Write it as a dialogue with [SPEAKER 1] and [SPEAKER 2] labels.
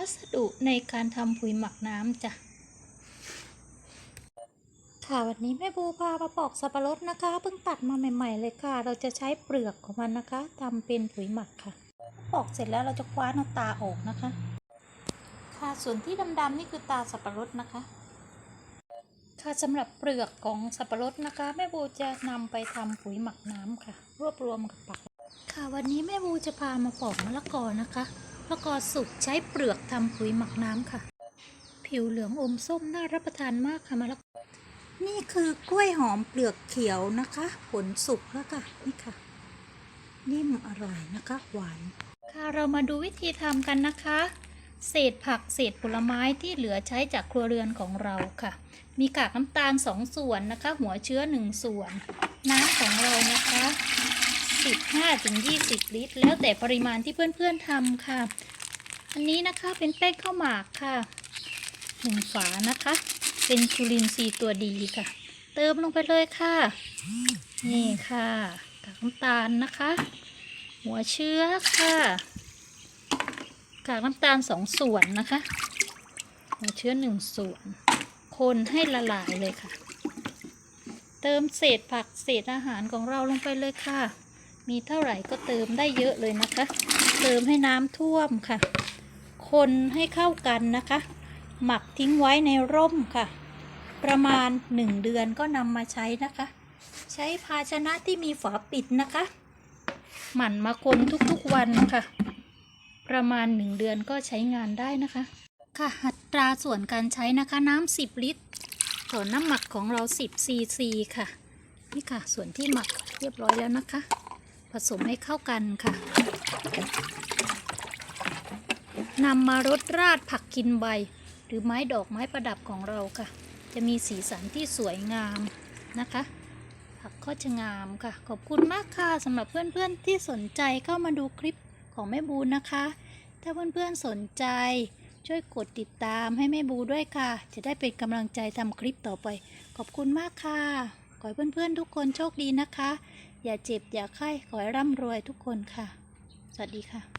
[SPEAKER 1] วัสดุในการทำปุ๋ยหมักน้ำจ้ะ ค่ะวันนี้แม่บูพามาปอกสับปะรดนะคะเพิ่งตัดมาใหม่ ๆ เลยค่ะ เราจะใช้เปลือกของมันนะคะทำเป็นปุ๋ยหมักค่ะ ปอกเสร็จแล้วเราจะคว้านเอาตาออกนะคะ ค่ะส่วนที่ดำๆนี่คือตาสับปะรดนะคะ ค่ะสำหรับเปลือกของสับปะรดนะคะแม่บูจะนำไปทำปุ๋ยหมักน้ำค่ะ รวบรวมกับปักค่ะวันนี้แม่บูจะพามาปอกมะละกอนะคะ มะกอสุกใช้เปลือกทำปุ๋ยหมักน้ำค่ะ ผิวเหลืองอมส้มน่ารับประทานมากค่ะมะละกอนี่คือกล้วยหอมเปลือกเขียวนะคะ ผลสุกแล้วค่ะ นี่ค่ะ นิ่มอร่อยนะคะ หวาน ค่ะเรามาดูวิธีทำกันนะคะ เศษผักเศษผลไม้ที่เหลือใช้จากครัวเรือนของเราค่ะ มีกากน้ำตาล 2 ส่วนนะคะ หัวเชื้อ 1 ส่วน น้ำของเรานะคะ 15-20 ลิตร แล้วแต่ปริมาณที่เพื่อนๆทำค่ะ อันนี้นะคะเป็นแป้งข้าวหมากค่ะหนึ่งฝานะคะ เป็นจุลินทรีย์ตัวดีค่ะ เติมลงไปเลยค่ะ นี่ค่ะกากน้ำตาลนะคะ หัวเชื้อค่ะกากน้ำตาลสองส่วนนะคะ หัวเชื้อหนึ่งส่วน คนให้ละลายเลยค่ะ เติมเศษผักเศษอาหารของเราลงไปเลยค่ะ มีเท่าไหร่ก็เติมได้เยอะเลยนะคะ เติมให้น้ำท่วมค่ะ คนให้เข้ากันนะคะ หมักทิ้งไว้ในร่มค่ะ ประมาณ 1 เดือนก็นำมาใช้นะคะ ใช้ภาชนะที่มีฝาปิดนะคะ หมั่นมาคนทุกๆวันค่ะ ประมาณ 1 เดือนก็ใช้งานได้นะคะ ค่ะอัตราส่วนการใช้นะคะน้ำ10 ลิตรต่อน้ำหมักของเรา 10 ซีซีค่ะ นี่ค่ะ ส่วนที่หมักเรียบร้อยแล้วนะคะ สมให้เข้ากันค่ะนำมารดราดผักกินใบ หรือไม้ดอกไม้ประดับของเราค่ะ จะมีสีสันที่สวยงามนะคะ ผักก็จะงามค่ะ ขอบคุณมากค่ะสำหรับเพื่อนๆที่สนใจเข้ามาดูคลิปของแม่บูนะคะ ถ้าเพื่อนๆสนใจ ช่วยกดติดตามให้แม่บูด้วยค่ะ จะได้เป็นกำลังใจทำคลิปต่อไป ขอบคุณมากค่ะ ขอให้เพื่อนๆทุกคนโชคดีนะคะ อย่าเจ็บอย่าไข้ขอให้ร่ำรวยทุกคนค่ะ สวัสดีค่ะ